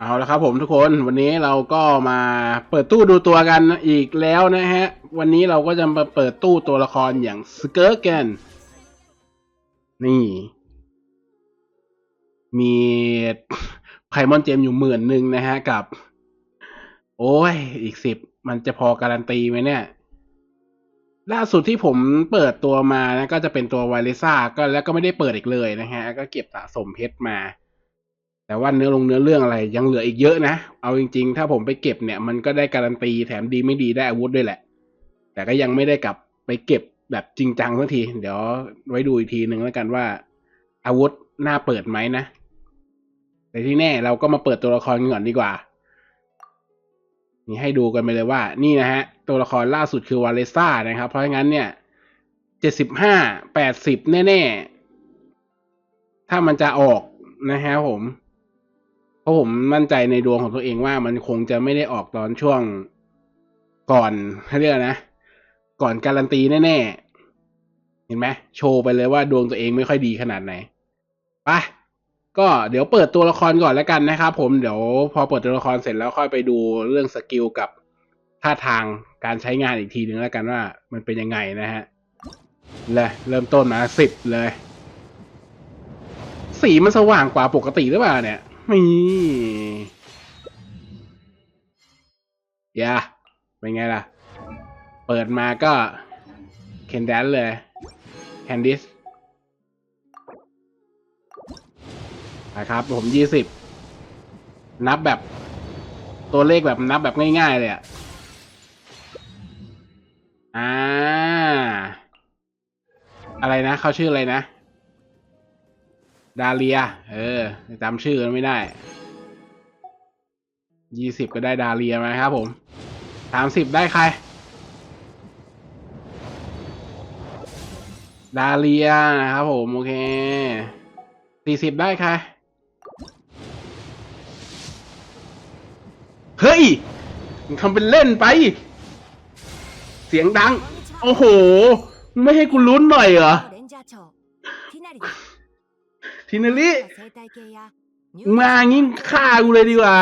เอาละครับผมทุกคนวันนี้เราก็มาเปิดตู้ดูตัวกันอีกแล้วนะฮะ วันนี้เราก็จะมาเปิดตู้ตัวละครอย่างสเกิร์กัน นี่ มีไพมอนเจมอยู่หมื่นหนึ่งนะฮะกับ โอ้ย อีกสิบมันจะพอการันตีไหมเนี่ย ล่าสุดที่ผมเปิดตัวมานะก็จะเป็นตัวไวเลซ่าก็แล้วก็ไม่ได้เปิดอีกเลยนะฮะ ก็เก็บสะสมเพชรมา แต่ว่าเนื้อลงเนื้อเรื่องอะไรยังเหลืออีกเยอะนะ เอาจริง ๆ ถ้าผมไปเก็บเนี่ยมันก็ได้การันตีแถมดีไม่ดีได้อาวุธด้วยแหละ แต่ก็ยังไม่ได้กลับไปเก็บแบบจริงจังสักที เดี๋ยวไว้ดูอีกทีหนึ่งแล้วกันว่า อาวุธน่าเปิดไหมนะ แต่ที่แน่เราก็มาเปิดตัวละครกันก่อนดีกว่า นี่ให้ดูกันไปเลยว่า นี่นะฮะ ตัวละครล่าสุดคือวาเลซ่านะครับ เพราะงั้นเนี่ยเจ็ดสิบห้าแปดสิบแน่ๆ ถ้ามันจะออกนะฮะผม ราะผมมั่นใจในดวงของตัวเองว่ามันคงจะไม่ได้ออกตอนช่วงก่อนให้เรียกอะไรนะ ก่อนการันตีแน่ๆ เห็นไหมโชว์ไปเลยว่าดวงตัวเองไม่ค่อยดีขนาดไหนไปก็เดี๋ยวเปิดตัวละครก่อนแล้วกันนะครับผมเดี๋ยวพอเปิดตัวละครเสร็จแล้วค่อยไปดูเรื่องสกิลกับท่าทางการใช้งานอีกทีหนึ่งแล้วกันว่ามันเป็นยังไงนะฮะเลยเริ่มต้นมาสิบเลย สีมันสว่างกว่าปกติหรือเปล่าเนี่ย นี่ยาเป็นไงล่ะ เปิดมาก็เคนแดนเลยแคนดิสนะครับ ผมยี่สิบนับแบบตัวเลขแบบนับแบบง่าย ๆ เลยอะอ่า อะไรนะ เขาชื่ออะไรนะ ดาเลีย เออจำชื่อนไม่ได้ยี่สิบก็ได้ดาเลียมาครับผมสามสิบได้ใคร ดาเลียนะครับผม โอเคสี่สิบได้ใคร เฮ้ยมึงทำเป็นเล่นไป เสียงดัง โอ้โห ไม่ให้กูลุ้นหน่อยเหรอ ทีนาลิ 生態系や入 มางี้ฆ่ากูเลยดีกว่า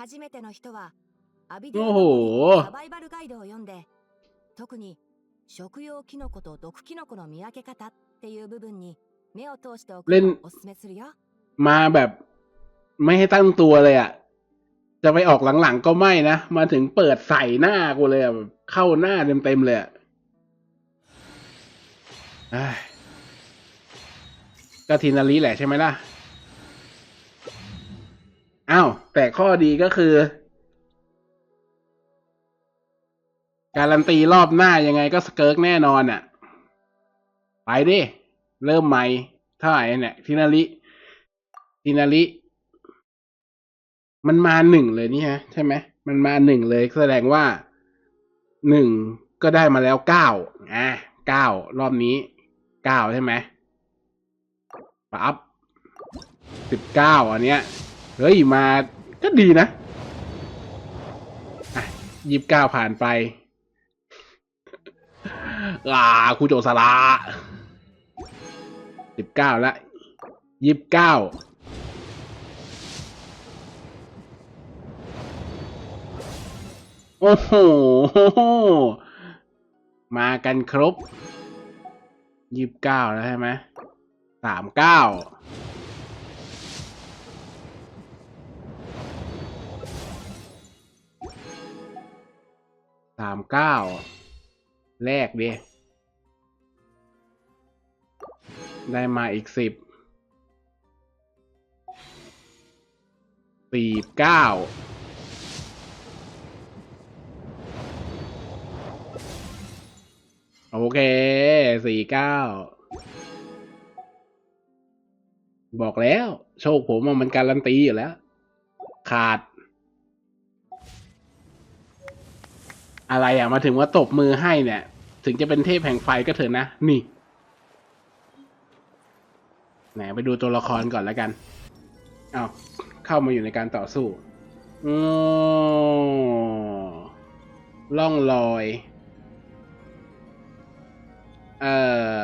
初めての人はアビデおィおサバイバルガイドを読んで特に食用キノコと毒キノコの見分け方っていう部分に目を通しておくレンのをおすすめするよ มาแบบไม่ให้ตั้งตัวเลยอะ่ะ จะไปออกหลังๆก็ไม่นะ มาถึงเปิดใส่หน้ากูเลยอะแบบเข้าหน้าเต็มๆเลยอะเอ้ย ก็ทีนาลีแหละใช่ไหมล่ะ อ้าว แต่ข้อดีก็คือ การันตีรอบหน้ายังไงก็สเกิร์กแน่นอนอะ ไปดิ เริ่มใหม่เท่าไหร่เนี่ยทีนาลิทีนาลิมันมาหนึ่งเลยนี่ฮะ ใช่ไหม มันมาหนึ่งเลยแสดงว่าหนึ่งก็ได้มาแล้วเก้าอะเก้ารอบนี้เก้าใช่ไหม ปั๊บสิบเก้าอันเนี้ย เฮ้ย มาก็ดีนะยี่สิบเก้าผ่านไปอ่าคูโจสาระสิบเก้าละยี่สิบเก้าโอ้โห มากันครบยี่สิบเก้าแล้วใช่ไหม สามเก้าสามเก้าแรกดิได้มาอีกสิบสี่เก้าโอเคสี่เก้า บอกแล้ว โชคผมมันการันตีอยู่แล้ว ขาด อะไรอะมาถึงว่าตบมือให้เนี่ย ถึงจะเป็นเทพแห่งไฟก็เถอะนะ นี่ไหนไปดูตัวละครก่อนแล้วกัน เอาวเข้ามาอยู่ในการต่อสู้อล่องลอย เออ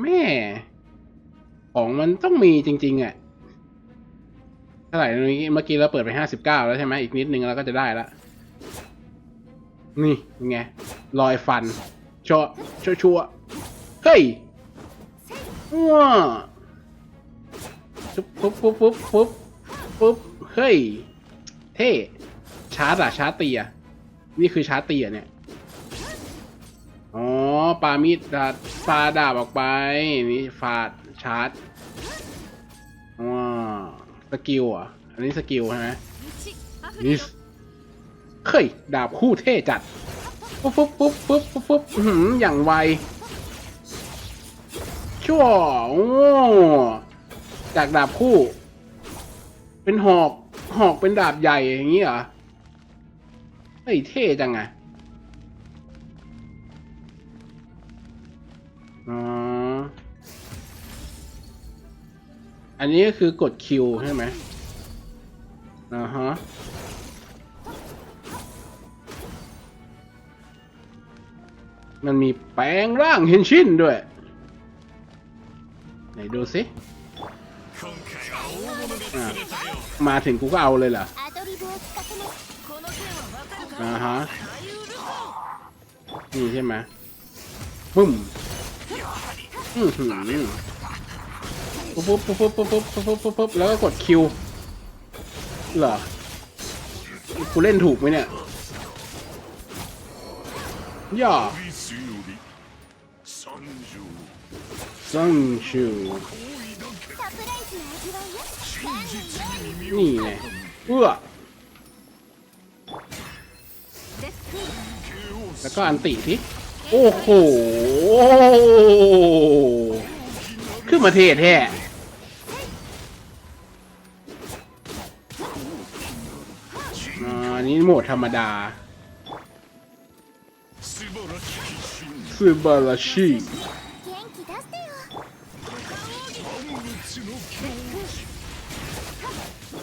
แม่ ของมันต้องมีจริง ๆอะท่าไหร่เมื่อกี้เมื่อกี้เราเปิดไปห้าสิบเก้าแล้วใช่ไหมอีกนิดนึงเราก็จะได้ละนี่ไงรอยฟันชัวชัวชัวเฮ้ยว้าปุ๊บปุ๊บปุ๊บปุ๊บปุ๊บปุ๊บเฮ้ย เท่ชาร์จอะชาร์จตีอะนี่คือชาร์จตีอะเนี่ยอ๋อปามีดดาฟาดาบออกไปนี่ฟาด ชาร์จว้าสกิลอะ อันนี้สกิลใช่ไหมนี่เฮ้ย ดาบคู่เท่จัด ปุ๊บปุ๊บปุ๊บปุ๊บปุ๊บปุ๊บหืออย่างไว ชั่วโอ้จากดาบคู่ เป็นหอก หอกเป็นดาบใหญ่อย่างนี้เหรอ เฮ้ย เท่จังไงอ๋อ อันนี้ก็คือกดคิวใช่ไหมอ่าฮะมันมีแปลงร่างเฮนชินด้วย ไหนดูสิมาถึงกูก็เอาเลยเหรออ่าฮะ นี่ใช่ไหมปุ้มอืม ปุ๊บปุ๊บปุ๊บปุ๊บปุ๊บปุ๊บปุ๊บปุ๊บปุ๊บแล้วก็กดคิวเหรอกูเล่นถูกไหมเนี่ยย่าซังชูนี่ไงเอื้อแล้วก็อันติสิโอ้โห ขึ้นมาเทศแท้ นี้โหมดธรรมดาซูบาราชิ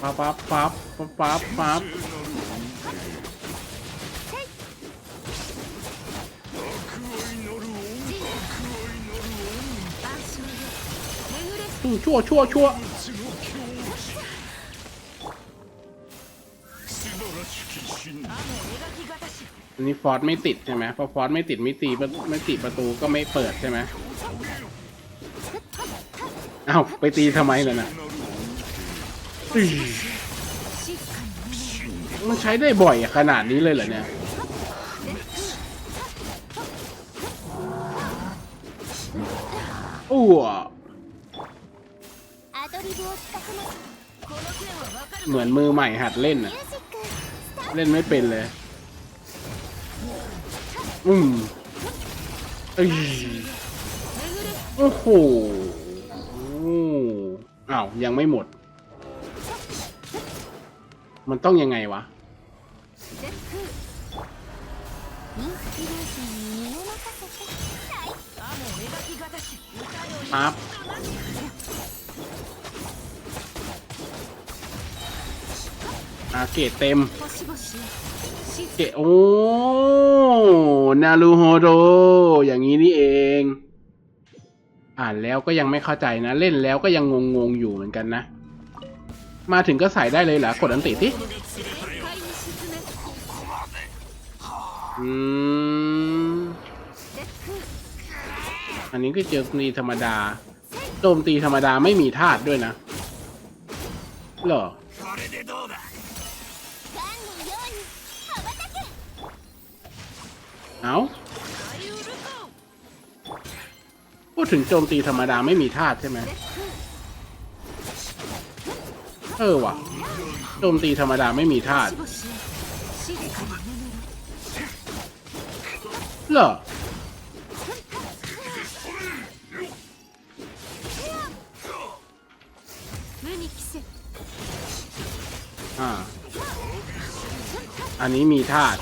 ปั๊บปั๊บปั๊บปั๊บปั๊บชั่วชั่วชั่วันนี้ฟอสไม่ติดใช่ไหมพอฟอสไม่ติดไม่ตีไม่ติประตูก็ไม่เปิดใช่ไหมอ้าวไปตีทำไมล่ะนะมันใช้ได้บ่อยขนาดนี้เลยเหรอเนี่ยอู้เหมือนมือใหม่หัดเล่นอะเล่นไม่เป็นเลย อืมไอโอ้โหอ้าว ยังไม่หมด มันต้องยังไงวะปั๊บอาเกตเต็ม เกโอ้ นารูโฮโด อย่างนี้นี่เอง อ่านแล้วก็ยังไม่เข้าใจนะ เล่นแล้วก็ยังงงๆอยู่เหมือนกันนะ มาถึงก็ใส่ได้เลยเหรอ กดอันติทีอืม อันนี้ก็เจอมีธรรมดา โจมตีธรรมดาไม่มีธาตุด้วยนะหรอ เอาพูดถึงโจมตีธรรมดาไม่มีธาตุใช่ไหมเออว่ะโจมตีธรรมดาไม่มีธาตุเหรออันนี้มีธาตุ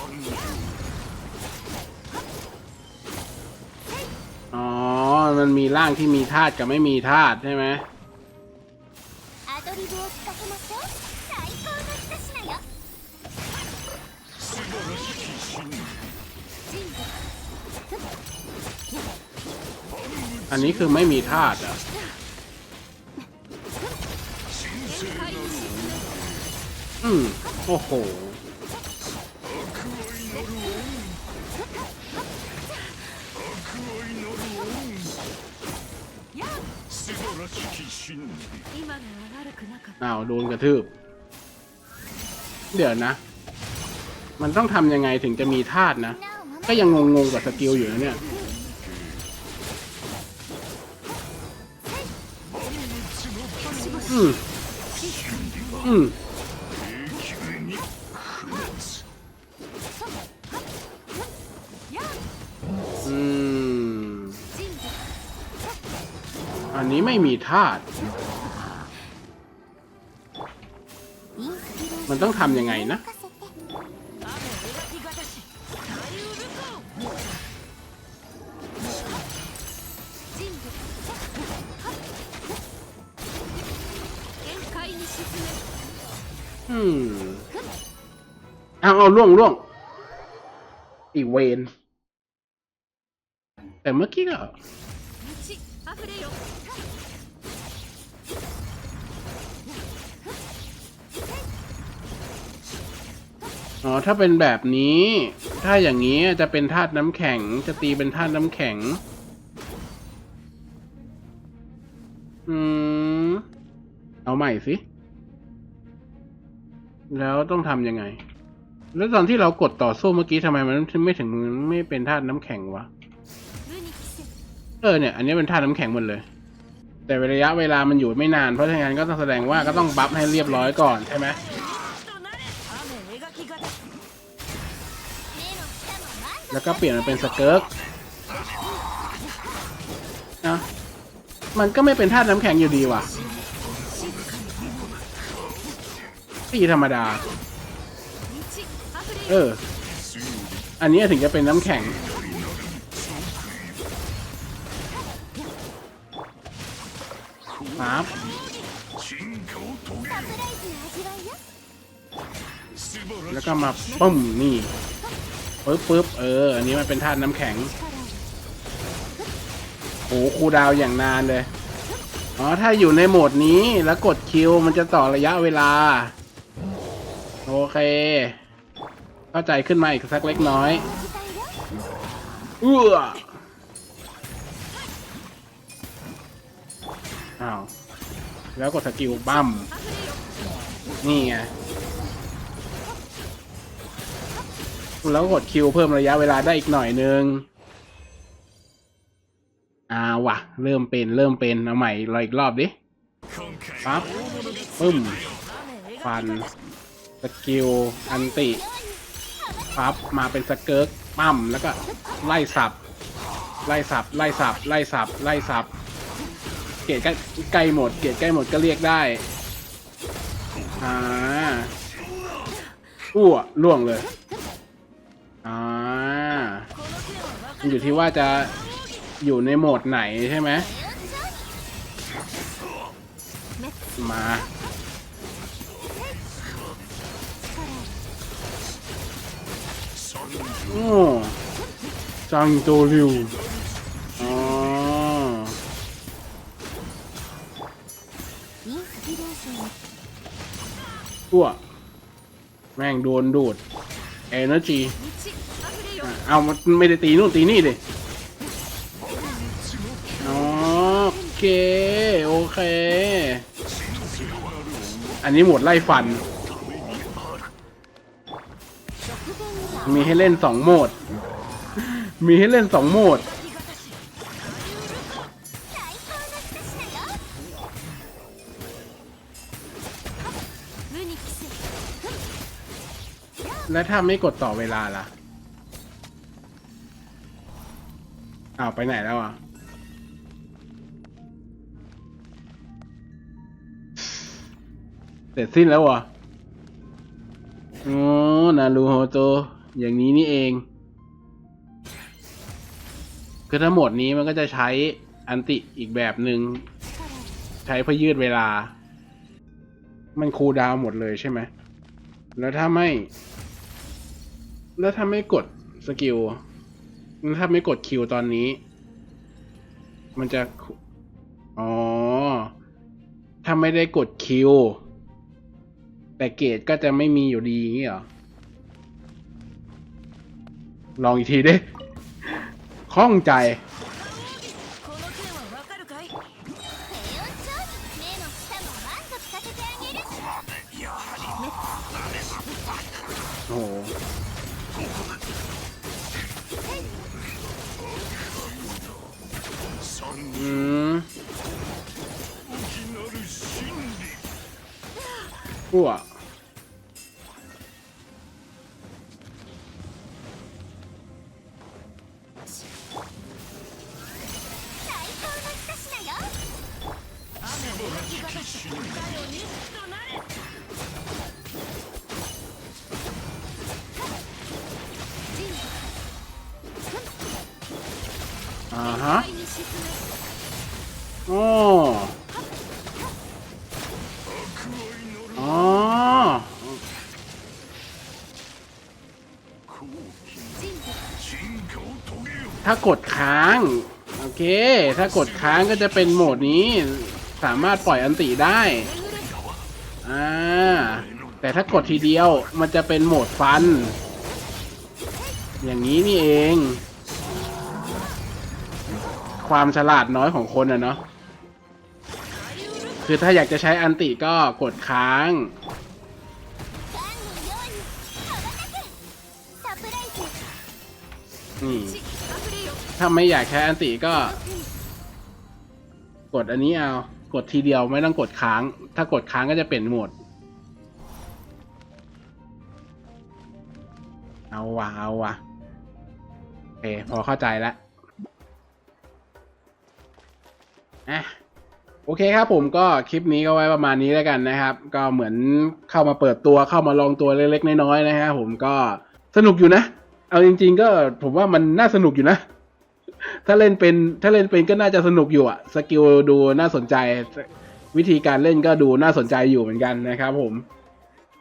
มันมีร่างที่มีธาตุกับไม่มีธาตุใช่ไหมอันนี้คือไม่มีธาตุอะอืมโอ้โห อ้าวโดนกระทืบ เดี๋ยวนะ มันต้องทำยังไงถึงจะมีธาตุนะ ก็ยังงงๆกับสกิลอยู่นะเนี่ยอืมอืมอืมอันนี้ไม่มีธาตุ มันต้องทำยังไงนะ อืมเอาเอาล่วงล่วงอีเวน แต่เมื่อกี้ก็ อ๋อถ้าเป็นแบบนี้ ถ้าอย่างนี้จะเป็นธาตุน้ำแข็ง จะตีเป็นธาตุน้ำแข็ง อืม เอาใหม่สิ แล้วต้องทำยังไง แล้วตอนที่เรากดต่อสู้เมื่อกี้ทำไมมันไม่ถึงไม่เป็นธาตุน้ำแข็งวะ เออเนี่ย อันนี้เป็นธาตุน้ำแข็งหมดเลย แต่ระยะเวลามันอยู่ไม่นาน เพราะฉะนั้นก็ต้องแสดงว่าก็ต้องบัฟให้เรียบร้อยก่อนใช่ไหม แล้วก็เปลี่ยนมันเป็นสเกิร์กนะมันก็ไม่เป็นธาตุน้ำแข็งอยู่ดีว่ะตีธรรมดา เออ อันนี้ถึงจะเป็นน้ำแข็ง ครัแล้วก็มาปุ้มนี่ ปึ๊บปึ๊บเออ อันนี้มันเป็นธาตุน้ำแข็งโอ้คูดาวอย่างนานเลย อ๋อ ถ้าอยู่ในโหมดนี้แล้วกดคิวมันจะต่อระยะเวลา โอเค เข้าใจขึ้นมาอีกสักเล็กน้อยเอื้ออ้าว แล้วกดสกิลบัมนี่ไง แล้วกดคิวเพิ่มระยะเวลาได้อีกหน่อยนึงอ่าวะเริ่มเป็นเริ่มเป็นเอาใหม่รออีกรอบดิปั๊บปึ้มฟันสกิลอันติปั๊บมาเป็นสเกิร์กปั้มแล้วก็ไล่สับ ไล่สับ ไล่สับ ไล่สับ ไล่สับ เกตใกล้หมด เกตใกล้หมดก็เรียกได้อ่าอ้วล่วงเลย อ่าอยู่ที่ว่าจะอยู่ในโหมดไหนใช่ไหมมาโอ้จังโตริวอ๋อตัวแม่งโดนดูดเอเนอร์จี เอามันไม่ได้ตีนู่นตีนี่เลยโอเค โอเค อันนี้หมดไล่ฟัน มีให้เล่นสองโหมด มีให้เล่นสองโหมด แล้วถ้าไม่กดต่อเวลาล่ะอ้าวไปไหนแล้วอะเสร็จสิ้นแล้วอะโอ้นารูโฮโต อย่างนี้นี่เอง คือทั้งหมดนี้มันก็จะใช้อันติอีกแบบหนึ่งใช้เพื่อยืดเวลา มันคูลดาวหมดเลยใช่ไหมแล้วถ้าไม่ แล้วถ้าไม่กดสกิลถ้าไม่กดคิวตอนนี้ มันจะ อ๋อ ถ้าไม่ได้กดคิว แต่เกรดก็จะไม่มีอยู่ดีอย่างนี้เหรอ ลองอีกทีดิข้องใจ อ้ว ถ้ากดค้าง โอเค ถ้ากดค้างก็จะเป็นโหมดนี้ สามารถปล่อยอันติได้ อ่า แต่ถ้ากดทีเดียวมันจะเป็นโหมดฟัน อย่างนี้นี่เอง ความฉลาดน้อยของคนอะเนาะ คือถ้าอยากจะใช้อันติก็กดค้างนี่ ถ้าไม่อยากใช้อันติก็ กดอันนี้เอา กดทีเดียวไม่ต้องกดค้าง ถ้ากดค้างก็จะเปลี่ยนโหมด เอาวะเอาวะโอเคพอเข้าใจแล้วอะโอเคครับผมก็คลิปนี้ก็ไว้ประมาณนี้แล้วกันนะครับ ก็เหมือนเข้ามาเปิดตัวเข้ามาลองตัวเล็กๆน้อยๆนะครับผมก็สนุกอยู่นะ เอาจริง ๆ ก็ผมว่ามันน่าสนุกอยู่นะ ถ้าเล่นเป็นถ้าเล่นเป็นก็น่าจะสนุกอยู่อะสกิลดูน่าสนใจ วิธีการเล่นก็ดูน่าสนใจอยู่เหมือนกันนะครับผม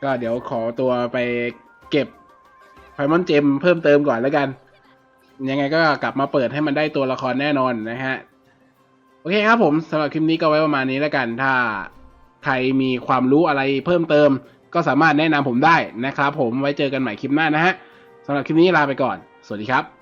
ก็เดี๋ยวขอตัวไปเก็บไพมอนเจมเพิ่มเติมก่อนแล้วกัน ยังไงก็กลับมาเปิดให้มันได้ตัวละครแน่นอนนะฮะ โอเคครับผมสำหรับคลิปนี้ก็ไว้ประมาณนี้แล้วกัน ถ้าใครมีความรู้อะไรเพิ่มเติม ก็สามารถแนะนำผมได้นะครับผมไว้เจอกันใหม่คลิปหน้านะฮะสำหรับคลิปนี้ลาไปก่อน สวัสดีครับ